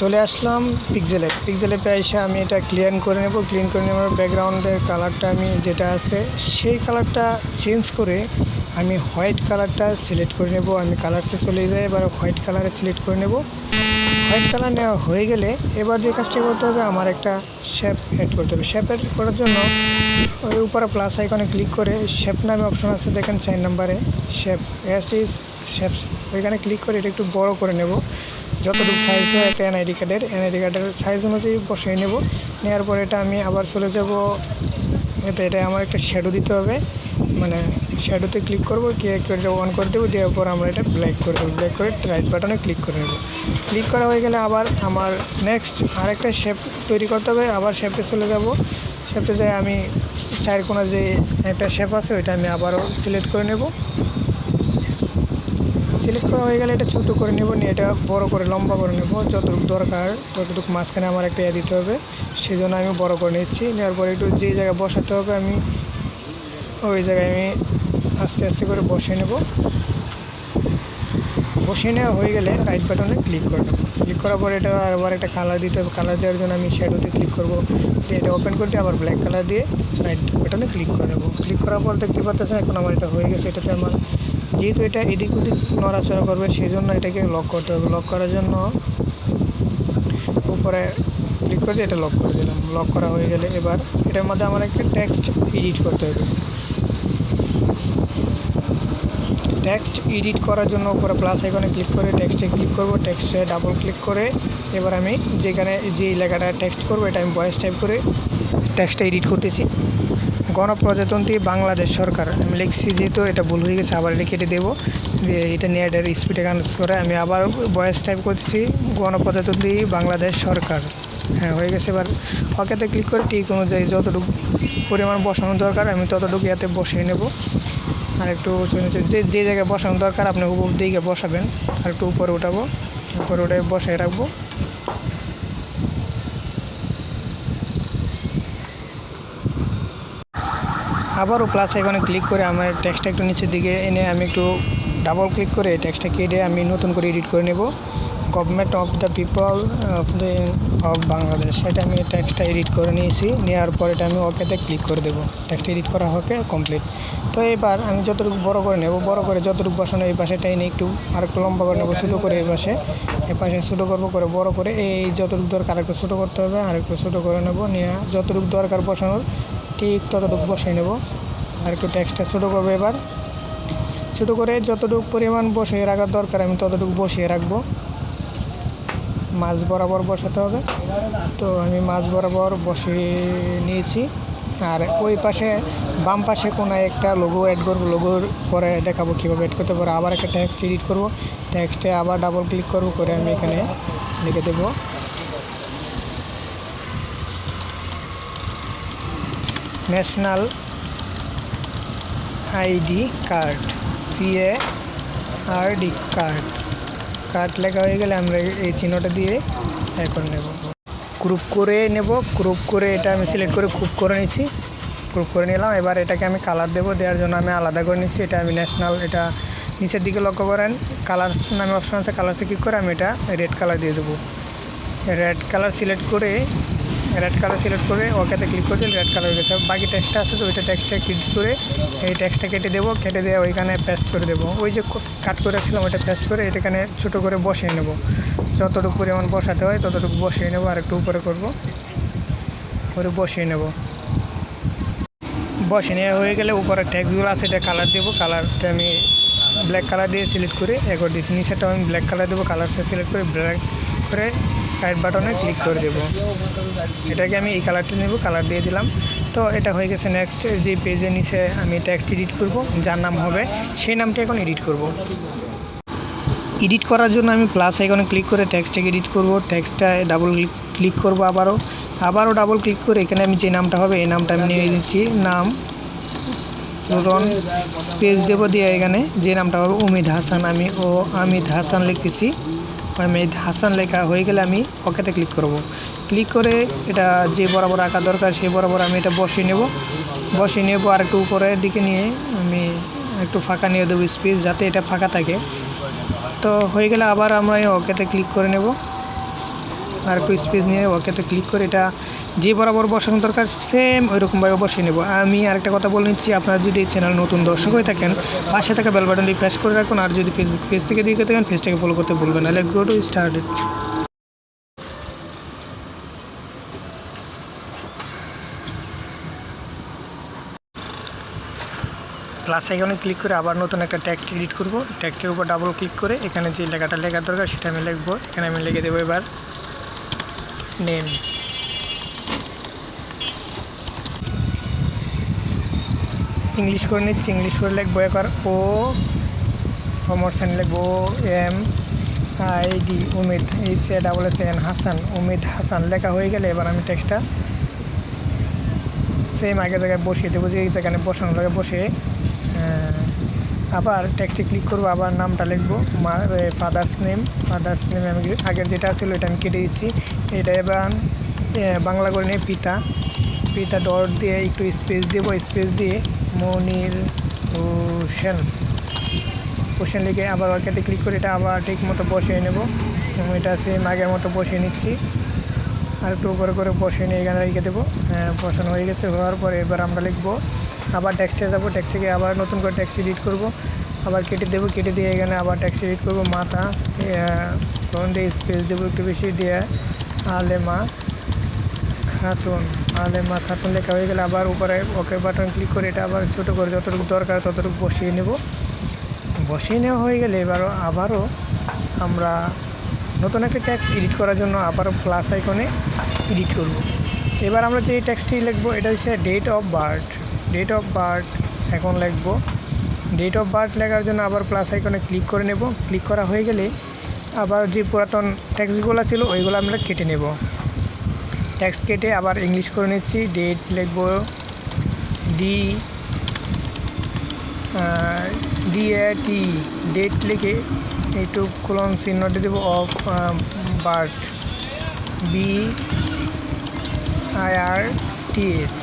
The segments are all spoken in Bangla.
চলে আসলাম পিকজেলে পিকজেলে এসে আমি এটা ক্লিয়ার করে নেব। ক্লিন করে নেওয়ার ব্যাকগ্রাউন্ডের কালারটা আমি যেটা আছে, সেই কালারটা চেঞ্জ করে আমি হোয়াইট কালারটা সিলেক্ট করে নেব। আমি কালারসে চলে যাই, এবার হোয়াইট কালারে সিলেক্ট করে নেব। হোয়াইট কালার নেওয়া হয়ে গেলে এবার যে কাজটা করতে হবে, আমার একটা শেপ অ্যাড করতে হবে। শেপ অ্যাড করার জন্য ওই উপরে প্লাস আইকনে ক্লিক করে শেপ নামে অপশন আছে, দেখেন চার নাম্বারে শেপ এস ইস শেপস ওইখানে ক্লিক করে এটা একটু বড় করে নেব। যতটুকু সাইজ হয় একটা এনআইডি কার্ডের এনআইডি কার্ডের সাইজ অনুযায়ী বসিয়ে নেব। নেওয়ার পর এটা আমি আবার চলে যাব। এতে এটা আমার একটা শ্যাডো দিতে হবে। মানে শ্যাডোতে ক্লিক করব ক্লিক করে অন করে দেবো। দেওয়ার পর আমরা এটা ব্ল্যাক করে দেবো। ব্ল্যাক করে রাইট বাটনে ক্লিক করে নেব। ক্লিক করা হয়ে গেলে আবার আমার নেক্সট আরেকটা শেপ তৈরি করতে হবে। আবার শেপে চলে যাব। শেপে যাই আমি চার কোনা যে একটা শেপ আছে, ওইটা আমি আবারও সিলেক্ট করে নেব। সিলেক্ট করা হয়ে গেলে এটা ছোটো করে নেব, নিয়ে এটা বড় করে, লম্বা করে নেব। যতটুকু দরকার, ততটুকু মাঝখানে আমার একটা ইয়ে দিতে হবে। সেই জন্য আমি বড় করে নিচ্ছি। নেওয়ার পরে একটু যে জায়গায় বসাতে হবে, আমি ওই জায়গায় আমি আস্তে আস্তে করে বসিয়ে নেব। বসিয়ে নেওয়া হয়ে গেলে রাইট বাটনে ক্লিক করে নেব। ক্লিক করার পরে এটা আবার একটা কালার দিতে হবে। কালার দেওয়ার জন্য আমি শ্যাডোতে ক্লিক করব। দিয়ে এটা ওপেন করতে আবার ব্ল্যাক কালার দিয়ে রাইট বাটনে ক্লিক করে নেব। ক্লিক করার পর দেখতে পাচ্ছেন, এখন আমার এটা হয়ে গেছে। এটাতে আমার যেহেতু এটা এদিক ওদিক নড়াচড়া করবে সেই জন্য এটাকে লক করতে হবে। লক করার জন্য উপরে ক্লিক করে এটা লক করে দিলাম। লক করা হয়ে গেলে এবার এটার মধ্যে আমার একটা টেক্সট এডিট করতে হবে। টেক্সট এডিট করার জন্য উপরে প্লাস এখানে ক্লিক করে টেক্সটে ক্লিক করব টেক্সটে ডাবল ক্লিক করে এবার আমি যেখানে যে লেখাটা টেক্সট করব, এটা আমি ভয়েস টাইপ করে টেক্সটটা এডিট করতেছি। গণপ্রজাতন্ত্রী বাংলাদেশ সরকার। আমি লিখছি যেহেতু এটা ভুল হয়ে গেছে, আবার এটা কেটে দেবো যে এটা নিয়ে এটার স্পিডে কানেক্ট করে। আমি আবার ভয়েস টাইপ করতেছি, গণপ্রজাতন্ত্রী বাংলাদেশ সরকার। হ্যাঁ হয়ে গেছে এবার। ওকেতে ক্লিক করে ঠিক অনুযায়ী যতটুকু পরিমাণ বসানো দরকার, আমি ততটুকু ইয়াতে বসিয়ে নেব। আর একটু যে যে জায়গায় বসানো দরকার আপনি উপর দিকে বসাবেন। আর একটু উপরে উঠাবো, উপরে উঠে বসায় রাখব। আবারও প্লাস এখানে ক্লিক করে আমার টেক্সটটা একটু নিচের দিকে এনে আমি একটু ডাবল ক্লিক করে টেক্সটটা কেটে আমি নতুন করে এডিট করে নেব। Government of the people of the of Bangladesh এটা আমি টেক্সটটা এডিট করে নিয়েছি। নেওয়ার পর এটা আমি ওকেতে ক্লিক করে দেবো। টেক্সট এডিট করা হবে কমপ্লিট তো এবার আমি যতটুকু বড় করে নেব, বড় করে যতটুকু বসানো এই পাশে টাইনে একটু আর একটু লম্বা করে নেব, ছোটো করে এই পাশে। এই পাশে ছোটো করব করে বড় করে এই যতটুকু দরকার একটু ছোটো করতে হবে আর একটু ছোটো করে নেব। নিয়ে যতটুকু দরকার বসানোর ঠিক ততটুকু বসিয়ে নেব, আর একটু ট্যাক্সটা ছোটো করব এবার। ছোটো করে যতটুকু পরিমাণ বসিয়ে রাখার দরকার, আমি ততটুকু বসিয়ে রাখব। মাছ বরাবর বসাতে হবে। তো আমি মাছ বরাবর বসিয়ে নিয়েছি। আর ওই পাশে, বাম পাশে কোনো একটা লোগো অ্যাড করব। লোগোর পরে দেখাবো কীভাবে অ্যাড করতে পারব। আবার একটা টেক্সট এডিট করব। টেক্সটে আবার ডাবল ক্লিক করব, করে আমি এখানে লিখে দেবো। National ID card C A R D card. Card লেখা হয়ে গেলে আমরা এই চিহ্নটা দিয়ে এখন নেব। গ্রুপ করে নেব। গ্রুপ করে এটা আমি সিলেক্ট করে গ্রুপ করে নিচ্ছি গ্রুপ করে নিলাম। এবার এটাকে আমি কালার দেবো। দেওয়ার জন্য আমি আলাদা করে নিচ্ছি এটা আমি ন্যাশনাল এটা নিচের দিকে লক্ষ্য করেন। কালার্স নামে অপশন আছে। কালারসে ক্লিক করে আমি এটা রেড কালার দিয়ে দেবো। রেড কালার সিলেক্ট করে রেড কালার সিলেক্ট করে ওকেতে ক্লিক করে দিলে রেড কালার হয়ে গেছে। বাকি টেক্সটটা আছে, তো ওইটা টেক্সটটা ক্লিক করে এই টেক্সটটা কেটে দেবো, কেটে দিয়ে ওইখানে পেস্ট করে দেবো। ওই যে কাট করে রাখছিলাম ওইটা পেস্ট করে এটাখানে ছোটো করে বসিয়ে নেব। যতটুকু পরিমাণ বসাতে হয়, ততটুকু বসিয়ে নেব, আর একটু উপরে করব। করে বসিয়ে নেব। বসিয়ে নেওয়া হয়ে গেলে উপরে ট্যাক্সগুলো আছে, এটা কালার দেবো। কালারটা আমি ব্ল্যাক কালার দিয়ে সিলেক্ট করে একবার দিয়েছি নিচেটাও আমি ব্ল্যাক কালার দেবো কালারটা সিলেক্ট করে ব্ল্যাক করে রাইট বাটনে ক্লিক করে দেবো। এটাকে আমি এই কালারটা নেব কালার দিয়ে দিলাম। তো এটা হয়ে গেছে নেক্সট যে পেজের নিচে আমি টেক্সট এডিট করব, যার নাম হবে, সেই নামটা এখন এডিট করব। এডিট করার জন্য আমি প্লাস আইকনে ক্লিক করে টেক্সটটাকে এডিট করব। টেক্সটটা ডাবল ক্লিক করব আবারও। আবারও ডাবল ক্লিক করে এখানে আমি যে নামটা হবে, এই নামটা আমি নিয়ে দিচ্ছি নাম রন স্পেস দেব দিয়ে এখানে। যে নামটা হবে অমিত হাসান, আমি ও আমিদ হাসান লিখতেছি। আমি হাসান লেখা হয়ে গেলে আমি ওকেতে ক্লিক করব। ক্লিক করে এটা যে বরাবর আঁকা দরকার সেই বরাবর আমি এটা বসিয়ে নেব। বসিয়ে নেব আর একটু উপরের দিকে নিয়ে আমি একটু ফাঁকা নিয়ে দেবো স্পেস যাতে এটা ফাঁকা থাকে। তো হয়ে গেলে আবার আমরা ওকেতে ক্লিক করে নেব। আর একটু স্পেস নিয়ে ওকেতে ক্লিক করে এটা যে বরাবর বসানো দরকার সেম ওইরকমভাবে বসিয়ে নেব। আমি আরেকটা কথা বলে নিচ্ছি, আপনারা যদি এই চ্যানেল নতুন দর্শক হয়ে থাকেন, পাশে থাকা বেল বাটনটি প্রেস করে রাখুন, আর যদি ফেসবুক পেজ থেকে দিকে থাকেন পেজটাকে ফলো করতে ভুলবেন না। Let's go to start plus আইকনে ক্লিক করে আবার নতুন একটা টেক্সট এডিট করব। টেক্সটের উপর ডাবল ক্লিক করে এখানে যে লেখাটা লেখার দরকার, সেটা আমি লিখব। এখানে আমি লিখে দেবো এবার নেম ইংলিশ করে নিচ্ছি, ইংলিশ করে লিখব এবার ও কমার্সান লিখব, M, I, D, Umed, H, A, double S N, Hasan, Umed Hasan লেখা হয়ে গেলে এবার আমি টেক্সটটা সেম আগের জায়গায় বসিয়ে দেবো যে এই জায়গায় বসানো লাগে বসে আবার টেক্সটে ক্লিক করব, আবার নামটা লিখব, মা ফাদার্স নেম ফাদার্স নেম আমি আগের যেটা ছিল এটা আমি কেটে দিচ্ছি, এটা এবার বাংলা করে নিয়ে পিতা পিতা ডট দিয়ে একটু স্পেস দেবো স্পেস দিয়ে মনির হোসেন। হোসেন লিখে আবার ওয়ার্কাতে ক্লিক করে এটা আবার ঠিক মতো বসিয়ে নেব। এটা সেম আগের মতো বসিয়ে নিচ্ছি। আর একটু উপরে করে বসিয়ে নিয়ে এখানে রেখে দেবো। হ্যাঁ বসানো হয়ে গেছে, হওয়ার পরে এবার আমরা লিখব। আবার টেক্সটে যাব টেক্সটে আবার নতুন করে টেক্সট এডিট করব। আবার কেটে দেবো, কেটে দিয়ে এখানে আবার টেক্সট এডিট করব। মাথা তখন দিয়ে স্পেস দেবো একটু বেশি, দিয়ে, আলেমা, খাতুন। আলেমা খাতুন লেখা হয়ে গেলে আবার উপরে ওকে বাটন ক্লিক করে এটা আবার ছোটো করে যতটুকু দরকার ততটুকু বসিয়ে নেব। বসিয়ে নেওয়া হয়ে গেলে এবারও আবারও আমরা নতুন একটা টেক্সট এডিট করার জন্য আবারও প্লাস আইকনে এডিট করব। এবার আমরা যে ট্যাক্সটি লিখব, এটা হচ্ছে date of birth date of birth এখন লিখব। ডেট অফ বার্থ লেখার জন্য আবার প্লাস আইকনে ক্লিক করে নেব। ক্লিক করা হয়ে গেলে আবার যে পুরাতন ট্যাক্সগুলো ছিল, ওইগুলো আমরা কেটে নেব। টেক্সট কেটে আবার ইংলিশ করে নিচ্ছি ডেট লিখব D D A T date লিখে একটু কোলন চিহ্নটি দেবো of birth B I R T H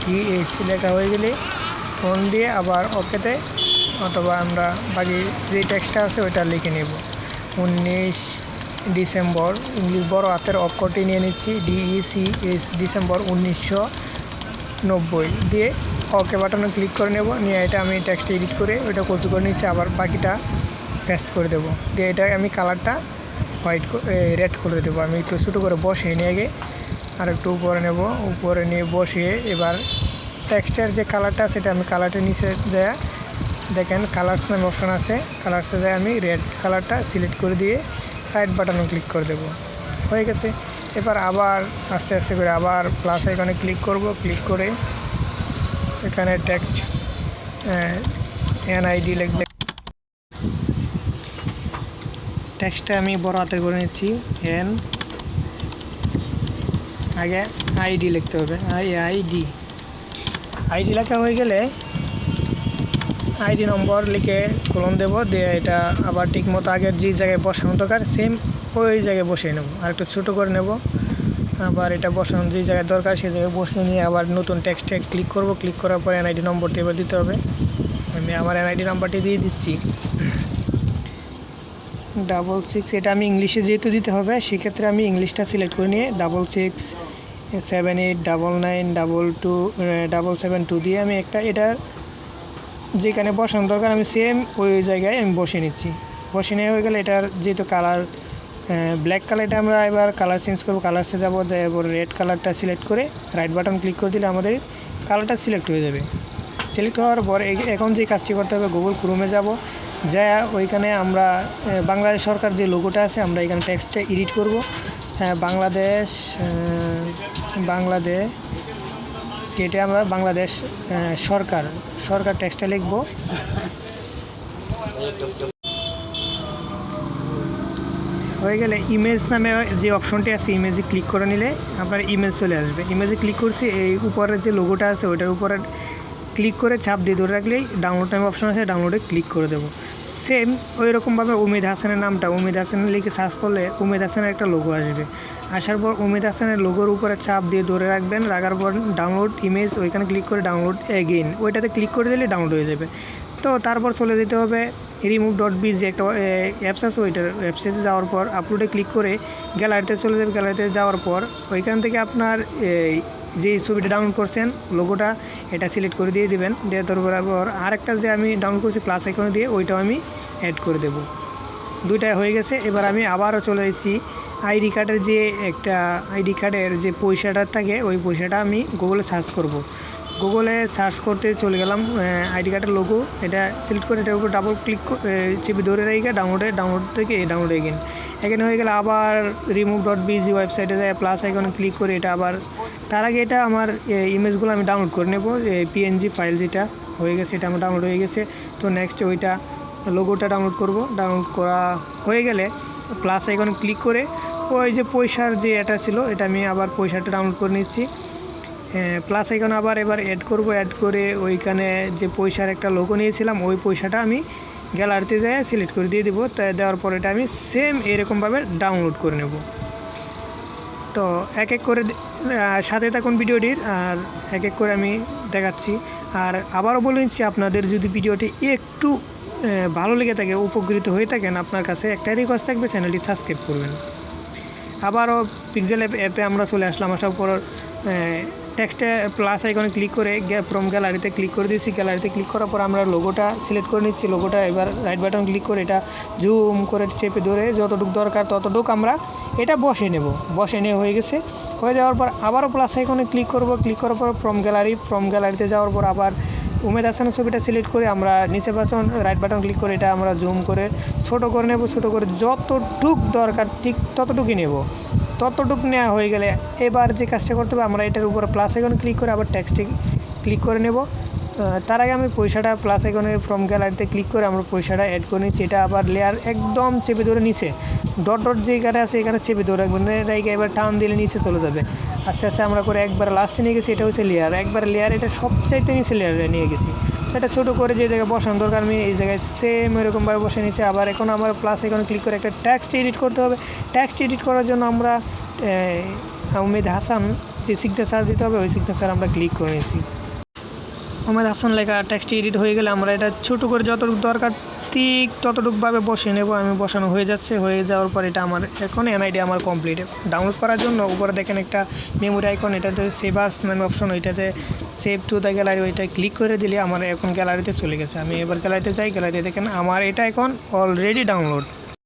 T H লেখা হয়ে গেলে ফোন দিয়ে আবার ওকেতে অথবা আমরা বাকি যে টেক্সটটা আছে ওইটা লিখে নেব। উনিশ ডিসেম্বর, ইংলিশ বড় হাতের অক্ষরটি নিয়ে নিচ্ছি ডিইসি এস ডিসেম্বর উনিশশো নব্বই। দিয়ে ওকে বাটনে ক্লিক করে নেব, নিয়ে এটা আমি টেক্সট এডিট করে ওইটা কপি করে নিচ্ছি, আবার বাকিটা পেস্ট করে দেবো। দিয়ে এটা আমি কালারটা হোয়াইট রেড করে দেবো। আমি একটু ছোটো করে বসিয়ে নিয়ে গিয়ে আর একটু উপরে নেব। উপরে নিয়ে বসিয়ে এবার টেক্সটের যে কালারটা সেটা আমি কালারটা নিচে যায় দেখেন কালার্স নামে অপশান আছে। কালার্সে যায় আমি রেড কালারটা সিলেক্ট করে দিয়ে রাইট বাটনে ক্লিক করে দেবো। হয়ে গেছে। এবার আবার আস্তে আস্তে করে আবার প্লাস এখানে ক্লিক করব। ক্লিক করে এখানে টেক্সট এনআইডি লিখবে। টেক্সটটা আমি বড় হাতে করে নিচ্ছি। এন আগে আইডি লিখতে হবে। আই আইডি আইডি লেখা হয়ে গেলে আইডি নম্বর লিখে কলম দেব, দিয়ে এটা আবার ঠিক মতো আগের যে জায়গায় বসানো দরকার সেম ওই জায়গায় বসিয়ে নেব। আর একটু ছোটো করে নেব। আবার এটা বসানো যে জায়গায় দরকার, সেই জায়গায় বসিয়ে নিয়ে আবার নতুন টেক্সটে ক্লিক করব। ক্লিক করার পর এনআইডি নম্বরটি এবার দিতে হবে। আমি আমার এনআইডি নাম্বারটি দিয়ে দিচ্ছি। ডাবল সিক্স এটা আমি ইংলিশে যেহেতু দিতে হবে, সেক্ষেত্রে আমি ইংলিশটা সিলেক্ট করে নিয়ে double six seven eight double nine double two double seven two দিয়ে আমি একটা এটার যেখানে বসানো দরকার, আমি সেম ওই জায়গায় আমি বসে নিচ্ছি। বসে নেওয়া হয়ে গেলে এটার যেহেতু কালার ব্ল্যাক কালারটা আমরা এবার কালার চেঞ্জ করব। কালারসে যাব, যে এবার রেড কালারটা সিলেক্ট করে রাইট বাটন ক্লিক করে দিলে আমাদের কালারটা সিলেক্ট হয়ে যাবে। সিলেক্ট হওয়ার পর এখন যে কাজটি করতে হবে গুগল ক্রোমে যাব। যা ওইখানে আমরা বাংলাদেশ সরকার যে লোগোটা আছে, আমরা এখানে টেক্সটে এডিট করব। হ্যাঁ বাংলাদেশ বাংলাদেশ কেটে আমরা বাংলাদেশ সরকার সরকার টেক্সটে লিখব। হয়ে গেলে ইমেজ নামে যে অপশনটি আছে ইমেজে ক্লিক করে নিলে আপনার ইমেজ চলে আসবে। ইমেজে ক্লিক করছি, এই উপরের যে লোগোটা আছে, ওইটার উপরে ক্লিক করে চাপ দিয়ে ধরে রাখলেই ডাউনলোড নামে অপশন আছে ডাউনলোডে ক্লিক করে দেবো। সেম ওই রকমভাবে উমেদ হাসানের নামটা, উমেদ হাসান লিখে সার্চ করলে উমেদ হাসানের একটা লোগো আসবে। আসার পর উমেদ হাসানের লোগোর উপরে চাপ দিয়ে ধরে রাখবেন, রাখার পর ডাউনলোড ইমেজ ওইখানে ক্লিক করে ডাউনলোড এগেইন ওইটাতে ক্লিক করে দিলে ডাউনলোড হয়ে যাবে। তো তারপর চলে যেতে হবে রিমুভ ডট বি যে একটা অ্যাপস আছে ওইটার ওয়েবসাইটে যাওয়ার পর আপলোডে ক্লিক করে গ্যালারিতে চলে যাবে। গ্যালারিতে যাওয়ার পর ওইখান থেকে আপনার যে ছবিটা ডাউনলোড করছেন লোগোটা এটা সিলেক্ট করে দিয়ে দিবেন, দিয়ে তারপর আরেকটা যে আমি ডাউনলোড করছি প্লাস আইকনে দিয়ে, ওইটাও আমি অ্যাড করে দেবো। দুইটা হয়ে গেছে, এবার আমি আবারও চলে এসেছি। আইডি কার্ডের যে একটা আইডি কার্ডের যে পয়সাটা থাকে, ওই পয়সাটা আমি গুগলে সার্চ করব। গুগলে সার্চ করতে চলে গেলাম আইডি কার্ডের লোগো এটা সিলেক্ট করে এটার উপর ডাবল ক্লিক চেপে ধরে রেখে ডাউনলোডে ডাউনলোড থেকে ডাউনলোড এগেন এখানে হয়ে গেলে আবার রিমুভ ডট বিজি ওয়েবসাইটে যায় প্লাস আইকনে ক্লিক করে এটা আবার তার আগে এটা আমার ইমেজগুলো আমি ডাউনলোড করে নেব পিএনজি ফাইল যেটা হয়ে গেছে, এটা আমার ডাউনলোড হয়ে গেছে। তো নেক্সট ওইটা লোগোটা ডাউনলোড করব। ডাউনলোড করা হয়ে গেলে প্লাস আইকনে ক্লিক করে ওই যে পয়সার যে এটা ছিল, এটা আমি আবার পয়সাটা ডাউনলোড করে নিচ্ছি। প্লাস আইকন আবার এবার অ্যাড করব। অ্যাড করে ওইখানে যে পয়সার একটা লোগো নিয়েছিলাম, ওই পয়সাটা আমি গ্যালারিতে যাই সিলেক্ট করে দিয়ে দেবো। তাই দেওয়ার পর এটা আমি সেম এরকমভাবে ডাউনলোড করে নেব। তো এক এক করে সাথে থাকুন ভিডিওটির, আর এক এক করে আমি দেখাচ্ছি। আর আবারও বলে নিচ্ছি, আপনাদের যদি ভিডিওটি একটু ভালো লেগে থাকে, উপকৃত হয়ে থাকেন, আপনার কাছে একটা রিকোয়েস্ট থাকবে চ্যানেলটি সাবস্ক্রাইব করবেন। আবারও পিক্সেল অ্যাপ আমরা চলে আসলাম আসার পর টেক্সটে প্লাস আইকনে ক্লিক করে ফ্রম গ্যালারিতে ক্লিক করে দিয়েছি। গ্যালারিতে ক্লিক করার পর আমরা লোগোটা সিলেক্ট করে নিচ্ছি। লোগোটা এবার রাইট বাটন ক্লিক করে এটা জুম করে চেপে ধরে যতটুকু দরকার ততটুক আমরা এটা বসে নেব। বসে নিয়ে হয়ে গেছে। হয়ে যাওয়ার পর আবারও প্লাস আইকনে ক্লিক করব। ক্লিক করার পর ফ্রম গ্যালারি ফ্রম গ্যালারিতে যাওয়ার পর আবার উমেদ হাসানের ছবিটা সিলেক্ট করে আমরা নিচে বাটন রাইট বাটন ক্লিক করে এটা আমরা জুম করে ছোট করে নেব, ছোট করে যতটুক দরকার ঠিক ততটুকুই নেব। ততটুক নেওয়া হয়ে গেলে এবার যে কাজটা করতে হবে, আমরা এটার উপর প্লাস এখন ক্লিক করে আবার ট্যাক্সটি ক্লিক করে নেব। তার আগে আমি পয়সাটা প্লাস এখানে ফ্রম গ্যালারিতে ক্লিক করে আমরা পয়সাটা অ্যাড করে নিচ্ছি। এটা আবার লেয়ার একদম চেপে ধরে নিচে। ডট ডট যে এখানে আছে এখানে চেপে ধরে রাখবেন। রাইকে এবার টান দিলে নিচে চলে যাবে। আস্তে আস্তে আমরা করে একবার লাস্টে নিয়ে গেছি, এটা হচ্ছে লেয়ার একবার লেয়ার এটা সবচাইতে নিচে লেয়ারে নিয়ে গেছি। তো এটা ছোটো করে যে জায়গায় বসানো দরকার, আমি এই জায়গায় সেম এরকমভাবে বসে নিচ্ছে। আবার এখন আমার প্লাস এখানে ক্লিক করে একটা ট্যাক্সট এডিট করতে হবে। ট্যাক্সট এডিট করার জন্য আমরা উমেদ হাসান যে সিগনেচার দিতে হবে, ওই সিগনেচার আমরা ক্লিক করে নিয়েছি। উমেদ হাসান লেখা টেক্সট এডিট হয়ে গেলে আমরা এটা ছোটো করে যতটুকু দরকার ঠিক ততটুকুভাবে বসিয়ে নেব। আমি বসানো হয়ে যাচ্ছে, হয়ে যাওয়ার পর এটা আমার এখন এনআইডি আমার কমপ্লিট ডাউনলোড করার জন্য উপরে দেখেন একটা মেমোরি আইকন এটাতে সেভ আস নামে অপশন ওইটাতে সেভ টু দ্য গ্যালারি ওইটা ক্লিক করে দিলে আমার এখন গ্যালারিতে চলে গেছে। আমি এবার গ্যালারিতে যাই গ্যালারিতে দেখেন আমার এটা এখন অলরেডি ডাউনলোড